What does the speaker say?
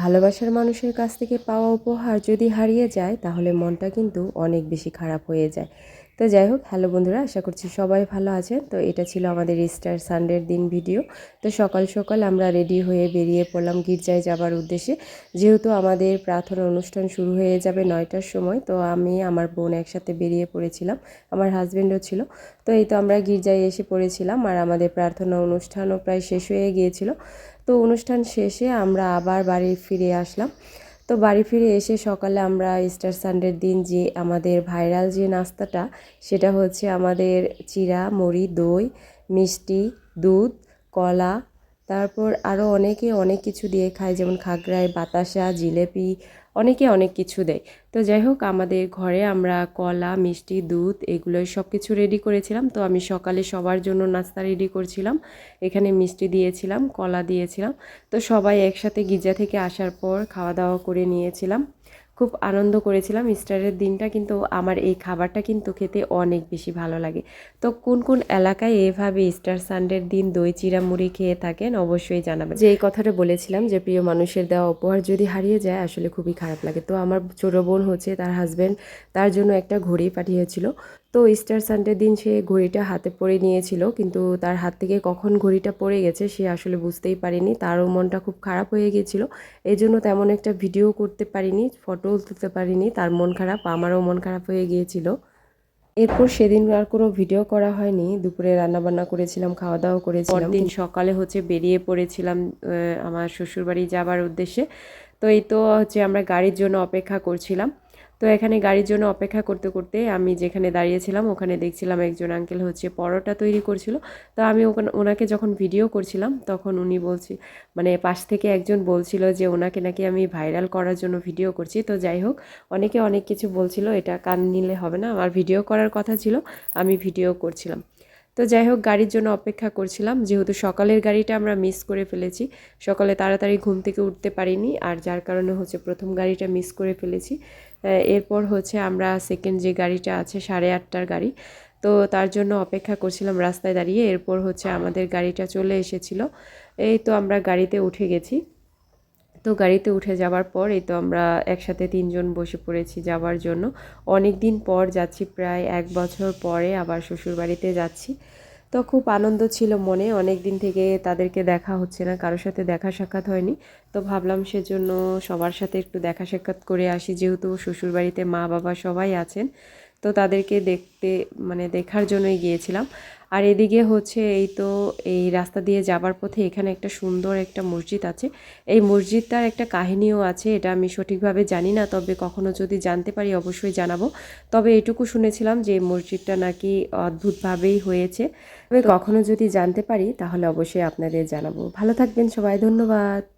ভালোবাসার মানুষের কাছ থেকে পাওয়া উপহার যদি হারিয়ে যায়, তাহলে মনটা কিন্তু অনেক বেশি খারাপ হয়ে যায়। তো যাই হোক, হ্যালো বন্ধুরা, আশা করছি সবাই ভালো আছেন। তো এটা ছিল আমাদের ইস্টার সানডের দিন ভিডিও। তো সকাল সকাল আমরা রেডি হয়ে বেরিয়ে পড়লাম গির্জায় যাবার উদ্দেশ্যে। যেহেতু আমাদের প্রার্থনা অনুষ্ঠান শুরু হয়ে যাবে নয়টার সময়, তো আমি, আমার বোন একসাথে বেরিয়ে পড়েছিলাম। আমার হাজব্যান্ডও ছিল। তো এই তো আমরা গির্জায় এসে পড়েছিলাম, আর আমাদের প্রার্থনা অনুষ্ঠানও প্রায় শেষ হয়ে গিয়েছিল। তো অনুষ্ঠান শেষে আমরা আবার বাড়ি ফিরে আসলাম। তো বাড়ি ফিরে এসে সকালে আমরা ইস্টার সানডের দিন যে আমাদের ভাইরাল যে নাস্তাটা, সেটা হচ্ছে আমাদের চিরা, মুড়ি, দই, মিষ্টি, দুধ, কলা তারপর আরও অনেকে অনেক কিছু দিয়ে খায়, যেমন খাগড়ায় বাতাসা, জিলেপি, অনেকে অনেক কিছু দেয়। তো যাই হোক, আমাদের ঘরে আমরা কলা, মিষ্টি, দুধ এগুলো সব কিছু রেডি করেছিলাম। তো আমি সকালে সবার জন্য নাস্তা রেডি করছিলাম। এখানে মিষ্টি দিয়েছিলাম, কলা দিয়েছিলাম। তো সবাই একসাথে গির্জা থেকে আসার পর খাওয়া দাওয়া করে নিয়েছিলাম। খুব আনন্দ করেছিলাম ইস্টারের দিনটা, কিন্তু আমার এই খাবারটা কিন্তু খেতে অনেক বেশি ভালো লাগে। তো কোন কোন এলাকায় এভাবে ইস্টার সানডের দিন দই চিরা মুড়ি খেয়ে থাকেন অবশ্যই জানাবেন। যে এই কথাটা বলেছিলাম যে প্রিয় মানুষের দেওয়া উপহার যদি হারিয়ে যায় আসলে খুবই খারাপ লাগে। তো আমার ছোটো বোন হচ্ছে তার হাজব্যান্ড তার জন্য একটা ঘড়ি পাঠিয়েছিল। তো ইস্টার সানডের দিন সে ঘড়িটা হাতে পরে নিয়েছিল কিন্তু তার হাত থেকে কখন ঘড়িটা পড়ে গেছে সে আসলে বুঝতেই পারেনি। তারও মনটা খুব খারাপ হয়ে গিয়েছিল। এই জন্য তেমন একটা ভিডিও করতে পারিনি ফটোও তুলতে পারিনি তার মন খারাপ আমারও মন খারাপ হয়ে গিয়েছিল। এরপর সেদিন আর কোনো ভিডিও করা হয়নি দুপুরে রান্নাবান্না করেছিলাম খাওয়া দাওয়া করেছিলাম দিন সকালে হচ্ছে বেরিয়ে পড়েছিলাম আমার শ্বশুরবাড়ি যাবার উদ্দেশ্যে। তো এই তো হচ্ছে আমরা গাড়ির জন্য অপেক্ষা করছিলাম। তো এখানে গাড়ির জন্য অপেক্ষা করতে করতে আমি যেখানে দাঁড়িয়েছিলাম ওখানে দেখছিলাম একজন আঙ্কেল হচ্ছে পরোটা তৈরি করছিল। তো আমি ওখানে, ওনাকে যখন ভিডিও করছিলাম তখন উনি বলছি মানে পাশ থেকে একজন বলছিল যে ওনাকে নাকি আমি ভাইরাল করার জন্য ভিডিও করছি। তো যাই হোক, অনেকে অনেক কিছু বলছিল, এটা কান নিলে হবে না। আমার ভিডিও করার কথা ছিল, আমি ভিডিও করছিলাম। তো যাই হোক, গাড়ির জন্য অপেক্ষা করছিলাম। যেহেতু সকালের গাড়িটা আমরা মিস করে ফেলেছি, সকালে তাড়াতাড়ি ঘুম থেকে উঠতে পারিনি। আর যার কারণে হচ্ছে প্রথম গাড়িটা মিস করে ফেলেছি। এরপর হচ্ছে আমরা সেকেন্ড যে গাড়িটা আছে, সাড়ে আটটার গাড়ি, তো তার জন্য অপেক্ষা করছিলাম রাস্তায় দাঁড়িয়ে। এরপর হচ্ছে আমাদের গাড়িটা চলে এসেছিল। এই তো আমরা গাড়িতে উঠে গেছি। তো গাড়িতে উঠে যাওয়ার পর, এই তো আমরা একসাথে তিনজন বসে পড়েছি যাওয়ার জন্য। অনেক দিন পর যাচ্ছি, প্রায় এক বছর পরে আবার শ্বশুর বাড়িতে যাচ্ছি। তো খুব আনন্দ ছিল মনে অনেক দিন থেকে তাদেরকে দেখা হচ্ছে না, কারোর সাথে দেখা সাক্ষাৎ হয়নি। তো ভাবলাম সেজন্য সবার সাথে একটু দেখা সাক্ষাৎ করে আসি, যেহেতু শ্বশুর বাড়িতে মা বাবা সবাই আছেন। তো তাদেরকে দেখতে মানে দেখার জন্যই গিয়েছিলাম। আর এদিকে হচ্ছে এই তো এই রাস্তা দিয়ে যাবার পথে এখানে একটা সুন্দর একটা মসজিদ আছে। এই মসজিদটার একটা কাহিনীও আছে, এটা আমি সঠিকভাবে জানি না, তবে কখনো যদি জানতে পারি অবশ্যই জানাব। তবে এটুকু শুনেছিলাম যে মসজিদটা নাকি অদ্ভুতভাবেই হয়েছে। তবে কখনো যদি জানতে পারি, তাহলে অবশ্যই আপনাদের জানাব। ভালো থাকবেন সবাই, ধন্যবাদ।